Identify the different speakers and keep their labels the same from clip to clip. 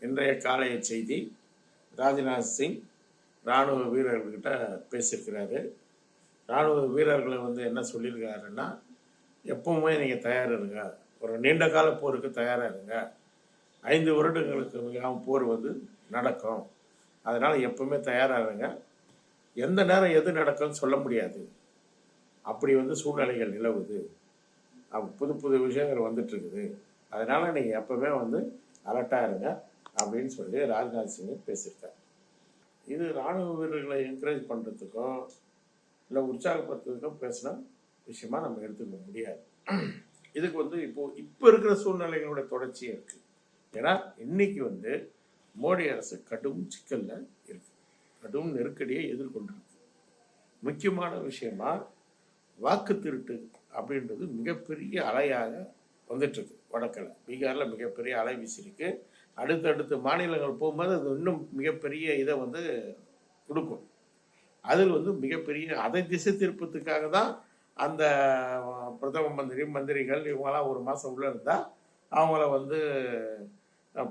Speaker 1: இன்றைய காலைய செய்தி ராஜ்நாத் சிங் இராணுவ வீரர்கள்கிட்ட பேசியிருக்கிறாரு. இராணுவ வீரர்களை வந்து என்ன சொல்லியிருக்காருன்னா எப்பவுமே நீங்கள் தயார் இருங்க. ஒரு நீண்ட கால போருக்கு தயாராக இருங்க. ஐந்து வருடங்களுக்கு மிகவும் போர் வந்து நடக்கும். அதனால் எப்பவுமே தயாராக இருங்க. எந்த நேரம் எது நடக்கும்னு சொல்ல முடியாது. அப்படி வந்து சூழ்நிலைகள் நிலவுது. புது புது விஷயங்கள் வந்துட்டு இருக்குது. அதனால நீங்கள் எப்பவுமே வந்து அலர்ட்டாக இருங்க. அப்படின்னு சொல்லி ராஜ்நாத் சிங் பேசியிருக்காரு. இது ராணுவ வீரர்களை என்கரேஜ் பண்ணுறதுக்கும் இல்லை உற்சாகப்படுத்துறதுக்கும் பேசின விஷயமா நம்ம எடுத்துக்க முடியாது. இதுக்கு வந்து இப்போ இப்போ இருக்கிற சூழ்நிலைகளோட தொடர்ச்சியும் இருக்குது ஏன்னா இன்னைக்கு வந்து மோடி அரசு கடும் சிக்கலில் இருக்குது கடும் நெருக்கடியை எதிர்கொண்டிருக்கு. முக்கியமான விஷயமா வாக்கு திருட்டு அப்படின்றது மிகப்பெரிய அலையாக வந்துட்டுருக்கு வடக்கில் பீகாரில் மிகப்பெரிய அலை வீசியிருக்கு. அடுத்தடுத்து மாநிலங்கள் போகும்போது அது இன்னும் மிகப்பெரிய இதை வந்து கொடுக்கும். அதில் வந்து மிகப்பெரிய அதை திசை திருப்பத்துக்காக தான் அந்த பிரதம மந்திரி மந்திரிகள் இவங்கெல்லாம் ஒரு மாதம் உள்ளே இருந்தால் அவங்கள வந்து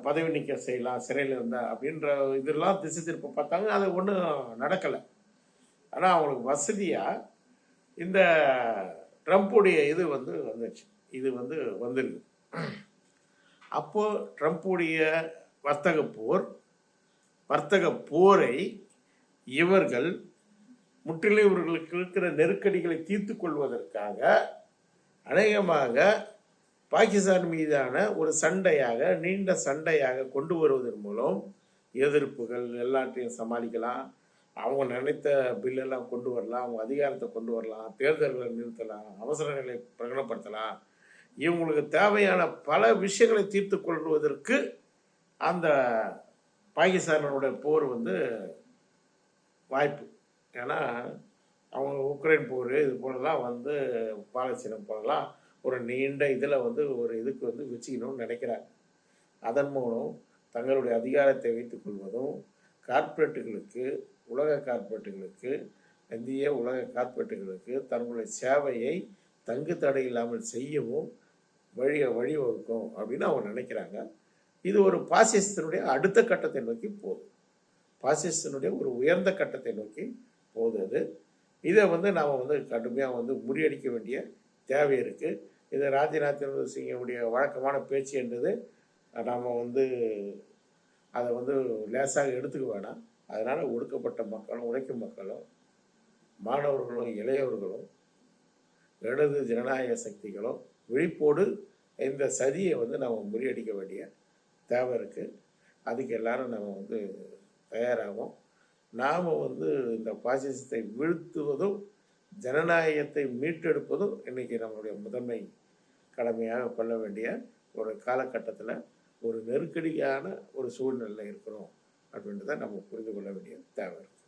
Speaker 1: பதவி நீக்க செய்யலாம் சிறையில் இருந்தா அப்படின்ற இதெல்லாம் திசை திருப்ப பார்த்தாங்க. அது ஒன்றும் நடக்கலை. ஆனால் அவங்களுக்கு வசதியாக இந்த ட்ரம்ப்புடைய இது வந்து வந்துச்சு இது வந்து வந்திருக்கு. அப்போ ட்ரம்ப்புடைய வர்த்தக போர் வர்த்தக போரை இவர்கள் முற்றிலும் இவர்களுக்கு இருக்கிற நெருக்கடிகளை தீர்த்து கொள்வதற்காக அநேகமாக பாகிஸ்தான் மீதான ஒரு சண்டையாக நீண்ட சண்டையாக கொண்டு வருவதன் மூலம் எதிர்ப்புகள் எல்லாத்தையும் சமாளிக்கலாம். அவங்க நினைத்த பில்லெல்லாம் கொண்டு வரலாம் அவங்க அதிகாரத்தை கொண்டு வரலாம் தேர்தல்களை நிறுத்தலாம் அவசர நிலை பிரகடனப்படுத்தலாம். இவங்களுக்கு தேவையான பல விஷயங்களை தீர்த்து கொள்வதற்கு அந்த பாகிஸ்தானோட போர் வந்து வாய்ப்பு. ஏன்னா அவங்க உக்ரைன் போர் இது போலலாம் வந்து பாலஸ்தீனம் போலலாம் ஒரு நீண்ட இதில் வந்து ஒரு இதுக்கு வந்து வச்சுக்கணும்னு நினைக்கிறாங்க. அதன் மூலம் தங்களுடைய அதிகாரத்தை வைத்துக் கொள்வதும் கார்ப்பரேட்டுகளுக்கு உலக கார்ப்பரேட்டுகளுக்கு இந்திய உலக கார்ப்பரேட்டுகளுக்கு தங்களுடைய சேவையை தங்கு தடை இல்லாமல் செய்யவும் வழி வழிவகுக்கும் அப்படின்னு அவங்க நினைக்கிறாங்க. இது ஒரு பாசிசத்தினுடைய அடுத்த கட்டத்தை நோக்கி போகுது. பாசிசத்தினுடைய ஒரு உயர்ந்த கட்டத்தை நோக்கி போகுது அது. இதை வந்து நாம் வந்து கடுமையாக வந்து முறியடிக்க வேண்டிய தேவை இருக்குது இது ராஜ்நாத் சிங்கினுடைய வழக்கமான பேச்சு என்றது நாம் வந்து அதை வந்து லேசாக எடுத்துக்க வேணாம். அதனால் ஒடுக்கப்பட்ட மக்களும் உழைக்கும் மக்களும் மாணவர்களும் இளையவர்களும் இடது ஜனநாயக சக்திகளும் விழிப்போடு இந்த சதியை வந்து நம்ம முறியடிக்க வேண்டிய தேவை இருக்குது அதுக்கு எல்லாரும் நம்ம வந்து தயாராகும் நாம் வந்து இந்த பாசிசத்தை வீழ்த்துவதும் ஜனநாயகத்தை மீட்டெடுப்பதும் இன்னைக்கு நம்மளுடைய முதன்மை கடமையாக கொள்ள வேண்டிய ஒரு காலகட்டத்தில் ஒரு நெருக்கடியான ஒரு சூழ்நிலையில் இருக்கிறோம் அப்படின்றத நம்ம புரிந்து கொள்ள வேண்டிய தேவை இருக்குது